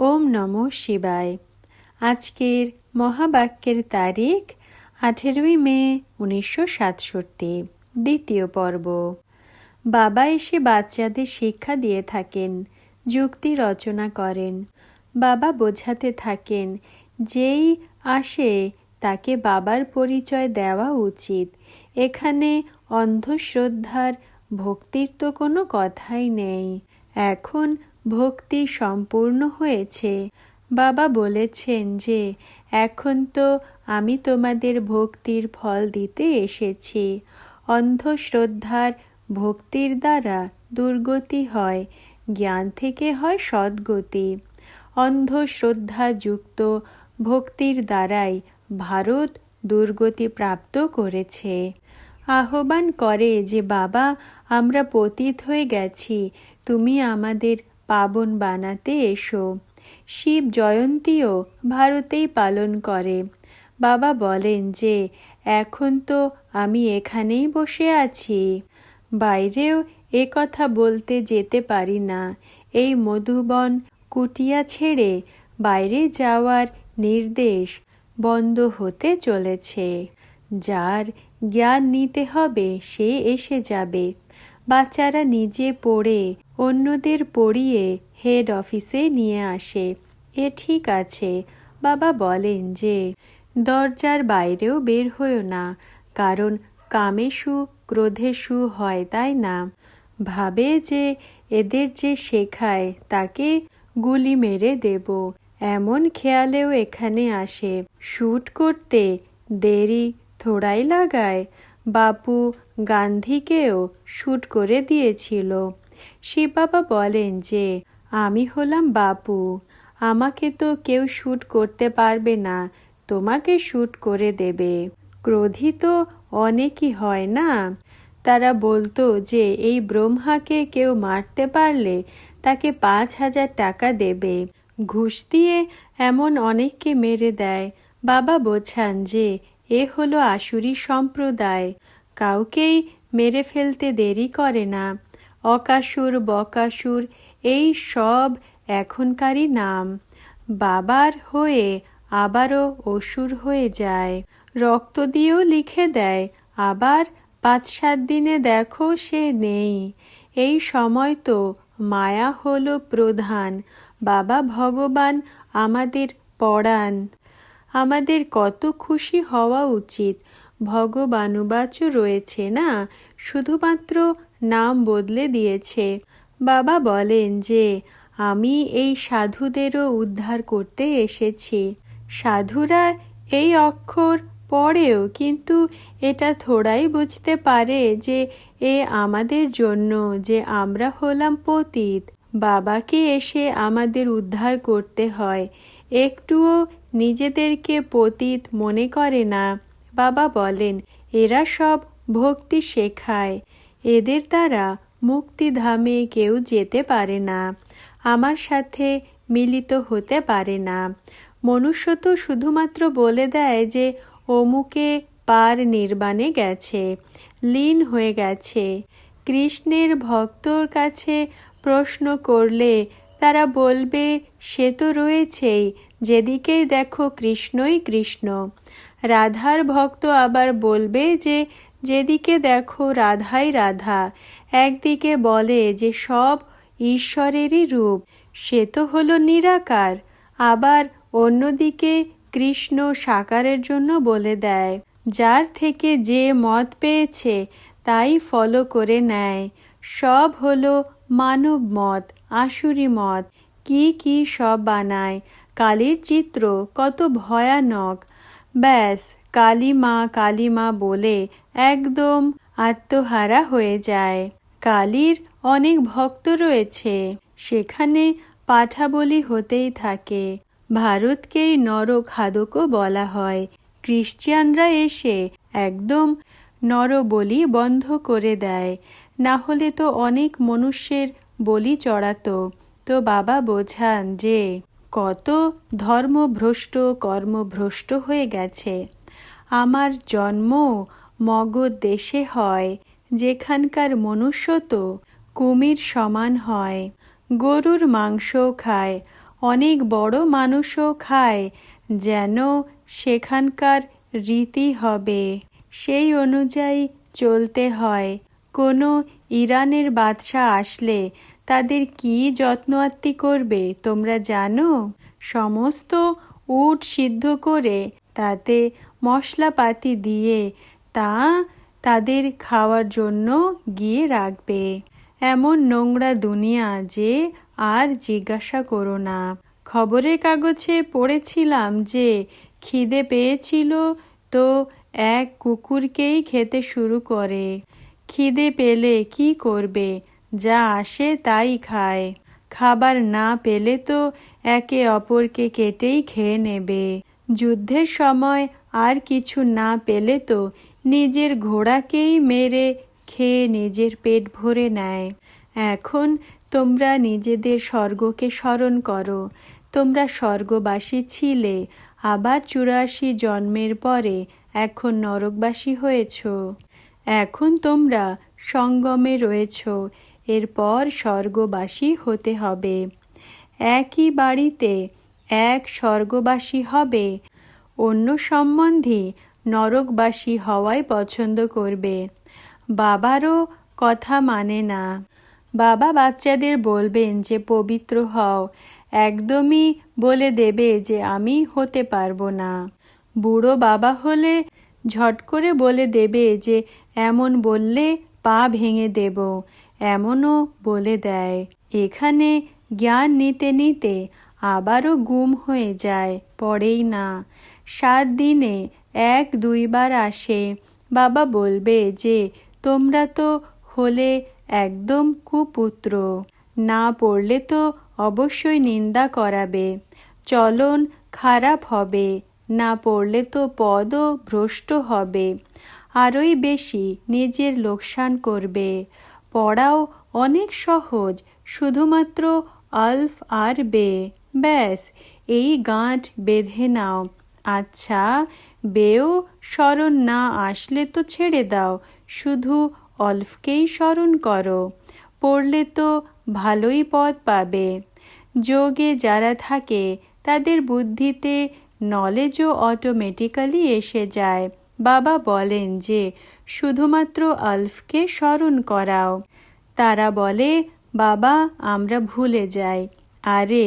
ওম নম শিবায়। আজকের মহাবাক্যের তারিখ আঠেরোই মে উনিশশো সাতষট্টি, দ্বিতীয় পর্ব। বাবা এসে বাচ্চাদের শিক্ষা দিয়ে থাকেন, যুক্তি রচনা করেন। বাবা বোঝাতে থাকেন, যেই আসে তাকে বাবার পরিচয় দেওয়া উচিত। এখানে অন্ধশ্রদ্ধার ভক্তির তো কোনো কথাই নেই। এখন ভক্তি সম্পূর্ণ হয়েছে। বাবা বলেছেন যে, এখন তো আমি তোমাদের ভক্তির ফল দিতে এসেছি। অন্ধশ্রদ্ধার ভক্তির দ্বারা দুর্গতি হয়, জ্ঞান থেকে হয় সদ্গতি। অন্ধশ্রদ্ধাযুক্ত ভক্তির দ্বারাই ভারত দুর্গতি প্রাপ্ত করেছে। আহ্বান করে যে, বাবা, আমরা পতিত হয়ে গেছি। তুমি আমাদের পাবন বানাতে এসো। শিব জয়ন্তীও ভারতেই পালন করে। বাবা বলেন যে, এখন তো আমি এখানেই বসে আছি। বাইরেও এ কথা বলতে যেতে পারি না। এই মধুবন কুটিয়া ছেড়ে বাইরে যাওয়ার নির্দেশ বন্ধ হতে চলেছে। যার জ্ঞান নিতে হবে, সে এসে যাবে। বাচ্চারা নিজে পড়ে অন্যদের পড়িয়ে হেড অফিসে নিয়ে আসে। এ ঠিক আছে। বাবা বলেন যে, দরজার বাইরেও বের হয়েও না। কারণ কামেশু ক্রোধেশু হয়, তাই না? ভাবে যে, এদের যে শেখায়, তাকে গুলি মেরে দেব। এমন খেয়ালেও এখানে আসে শ্যুট করতে দেরি থোড়াই লাগায়। বাপু গান্ধীকেও শ্যুট করে দিয়েছিল। শিববাবা বলেন যে, আমি হলাম বাপু আমাকে তো কেউ শ্যুট করতে পারবে না। তোমাকে শ্যুট করে দেবে। ক্রোধী তো অনেকই হয় না? তারা বলতো যে, এই ব্রহ্মাকে কেউ মারতে পারলে তাকে পাঁচ হাজার টাকা দেবে। ঘুষ দিয়ে এমন অনেককে মেরে দেয়। বাবা বোঝান যে, এ হলো আসুরি সম্প্রদায়। কাউকেই মেরে ফেলতে দেরি করে না। অকাসুর, বকাসুর, এই সব এখনকারই নাম। বাবার হয়ে আবারও অসুর হয়ে যায়। রক্ত দিয়েও লিখে দেয়, আবার পাঁচ সাত দিনে দেখো সে নেই। এই সময় তো মায়া হলো প্রধান, বাবা ভগবান আমাদের পড়ান আমাদের কত খুশি হওয়া উচিত, ভগবানুবাচও রয়েছে না? শুধুমাত্র নাম বদলে দিয়েছে। বাবা বলেন যে, আমি এই সাধুদেরও উদ্ধার করতে এসেছি। সাধুরা এই অক্ষর পড়েও কিন্তু এটা থোড়াই বুঝতে পারে যে এ আমাদের জন্য যে আমরা হলাম পতীত। বাবাকে এসে আমাদের উদ্ধার করতে হয়। একটুও নিজেদেরকে পতীত মনে করে না। বাবা বলেন, এরা সব ভক্তি শেখায়। এদের দ্বারা মুক্তিধামে কেউ যেতে পারে না। আমার সাথে মিলিত হতে পারে না। মনুষ্য তো শুধুমাত্র বলে দেয় যে, অমুকে পার নির্বাণে গেছে, লীন হয়ে গেছে। কৃষ্ণের ভক্তর কাছে প্রশ্ন করলে তারা বলবে, সে তো রয়েছেই যেদিকেই দেখো কৃষ্ণই কৃষ্ণ। রাধার ভক্ত আবার বলবে যে যেদিকে দেখো রাধাই রাধা, একদিকে বলে যে সব ঈশ্বরেরই রূপ, সে তো হলো নিরাকার। আবার অন্যদিকে কৃষ্ণ সাকারের জন্য বলে দেয়, যার থেকে যে মত পেয়েছে, তাই ফলো করে নেয়। সব হলো মানব মত আসুরি মত, কি কি সব বানায়, কালীর চিত্র কত ভয়ানক। ব্যাস, কালী মা কালী মা বলে একদম আত্মহারা হয়ে যায়। কালীর অনেক ভক্ত রয়েছে। সেখানে পাঠা বলি হতেই থাকে। ভারতকেই নরখাদকও বলা হয়। খ্রিস্টিয়ানরা এসে একদম নরবলি বন্ধ করে দেয়। না হলে তো অনেক মনুষ্যের বলি চড়াতো। তো বাবা বোঝান যে, কত ধর্মভ্রষ্ট কর্মভ্রষ্ট হয়ে গেছে। আমার জন্ম মগধ দেশে হয়, যেখানকার মনুষ্য তো কুমির সমান হয়। গরুর মাংস খায়, অনেক বড় মানুষও খায়, যেন সেখানকার রীতি হবে। সেই অনুযায়ী চলতে হয়। কোনো ইরানের বাদশাহ আসলে তাদের কি যত্ন আত্তি করবে, তোমরা জানো? সমস্ত উট সিদ্ধ করে তাতে মশলাপাতি দিয়ে তা তাদের খাওয়ার জন্য গিয়ে রাখবে। এমন নোংরা দুনিয়া যে আর জিজ্ঞাসা করো না। খবরের কাগজে পড়েছিলাম যে খিদে পেয়েছিল তো এক কুকুরকেই খেতে শুরু করে। খিদে পেলে কি করবে? যা আসে তাই খায়। খাবার না পেলে তো একে অপরকে কেটেই খেয়ে নেবে। যুদ্ধের সময় আর কিছু না পেলে তো নিজের ঘোড়াকেই মেরে খেয়ে নিজের পেট ভরে নেয়। এখন তোমরা নিজেদের স্বর্গকে স্মরণ করো। তোমরা স্বর্গবাসী ছিলে, আবার চুরাশি জন্মের পরে এখন নরকবাসী হয়েছ। এখন তোমরা সঙ্গমে রয়েছ, এরপর স্বর্গবাসী হতে হবে। একই বাড়িতে এক স্বর্গবাসী হবে। অন্য সম্বন্ধী নরকবাসী হওয়াই পছন্দ করবে। বাবারও কথা মানে না। বাবা বাচ্চাদের বলবেন যে, পবিত্র হও। একদমই বলে দেবে যে, আমি হতে পারব না। বুড়ো বাবা হলে ঝট করে বলে দেবে যে, এমন বললে পা ভেঙে দেব। এমনও বলে দেয়। এখানে জ্ঞান নিতে নিতে আবারও গুম হয়ে যায়, পড়েই না। সাত দিনে এক দুইবার আসে। বাবা বলবে যে, তোমরা তো হলে একদম কুপুত্র। না পড়লে তো অবশ্যই নিন্দা করাবে। চলন খারাপ হবে। না পড়লে তো পদও ভ্রষ্ট হবে। আরই বেশি নিজের লোকসান করবে। পড়াও অনেক সহজ, শুধুমাত্র আলফ আর বে। ব্যাস, এই গাঁট বেঁধে নাও। আচ্ছা বেও স্মরণ না আসলে তো ছেড়ে দাও, শুধু অল্ফকেই স্মরণ করো, পড়লে তো ভালোই পদ পাবে। যোগে যারা থাকে, তাদের বুদ্ধিতে নলেজও অটোমেটিক্যালি এসে যায়। বাবা বলেন যে, শুধুমাত্র আলফকে স্মরণ করাও। তারা বলে, বাবা, আমরা ভুলে যাই। আরে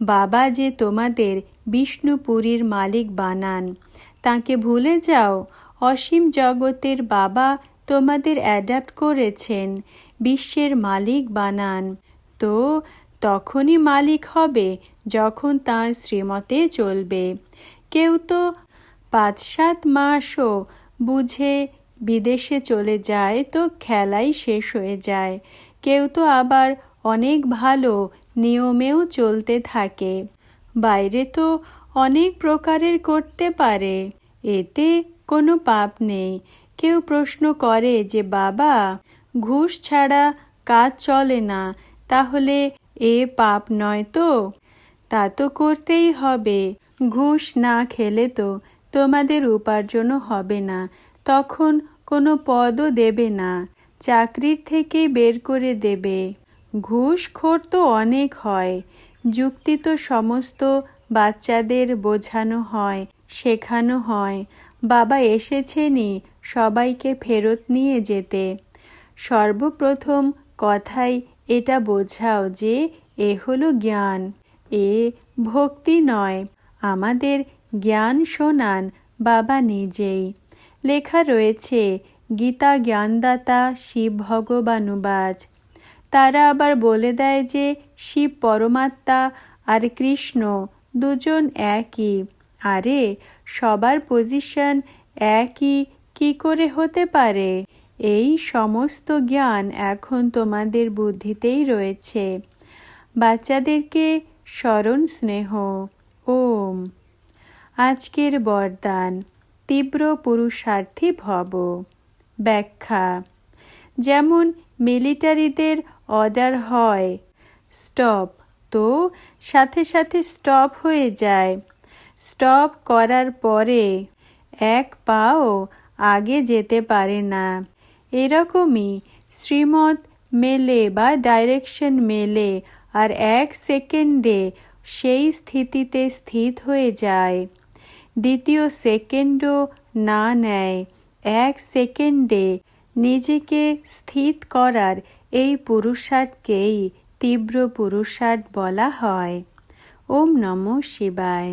বাবা যে তোমাদের বিষ্ণুপুরীর মালিক বানান, তাকে ভুলে যাও। অসীম জগতের বাবা তোমাদের অ্যাডাপ্ট করেছেন, বিশ্বের মালিক বানান। তো তখনই মালিক হবে যখন তার শ্রীমতে চলবে। কেউ তো পাঁচ সাত মাসও বুঝে বিদেশে চলে যায়, তো খেলাই শেষ হয়ে যায়। কেউ তো আবার অনেক ভালো নিয়মেও চলতে থাকে। বাইরে তো অনেক প্রকারের করতে পারে। এতে কোনো পাপ নেই। কেউ প্রশ্ন করে যে, বাবা, ঘুষ ছাড়া কাজ চলে না, তাহলে এ পাপ নয় তো? তা তো করতেই হবে। ঘুষ না খেলে তো তোমাদের উপার্জনও হবে না। তখন কোনো পদও দেবে না। চাকরির থেকে বের করে দেবে। ঘুষখোর তো অনেক হয়, যুক্তি তো সমস্ত বাচ্চাদের বোঝানো হয়, শেখানো হয়। বাবা এসেছেনই সবাইকে ফেরত নিয়ে যেতে। সর্বপ্রথম কথাই এটা বোঝাও যে এ হলো জ্ঞান, এ ভক্তি নয়। আমাদের জ্ঞান শোনান বাবা নিজেই। লেখা রয়েছে, গীতা জ্ঞানদাতা শিব ভগবানুবাজ তারা আবার বলে দেয় যে, শিব পরমাত্মা আর কৃষ্ণ দুজন একই। আরে, সবার পজিশন একই কি করে হতে পারে? এই সমস্ত জ্ঞান এখন তোমাদের বুদ্ধিতেই রয়েছে। বাচ্চাদেরকে স্মরণ স্নেহ। ওম। আজকের বরদান। তীব্র পুরুষার্থী ভব। ব্যাখ্যা। যেমন মিলিটারিদের অর্ডার হয়। স্টপ। তো, সাথে সাথে স্টপ হয়ে যায়। স্টপ করার পরে এক পাও আগে যেতে পারে না। এরকমই শ্রীমত মেলে বা ডাইরেকশন মেলে আর এক সেকেন্ডে সেই স্থিতিতে স্থিত হয়ে যায়। দ্বিতীয় সেকেন্ডও না নেয়। এক সেকেন্ডে নিজেকে স্থিত করার এই পুরুষার্থকেই তীব্র পুরুষার্থ বলা হয়। ওম নমঃ শিবায়।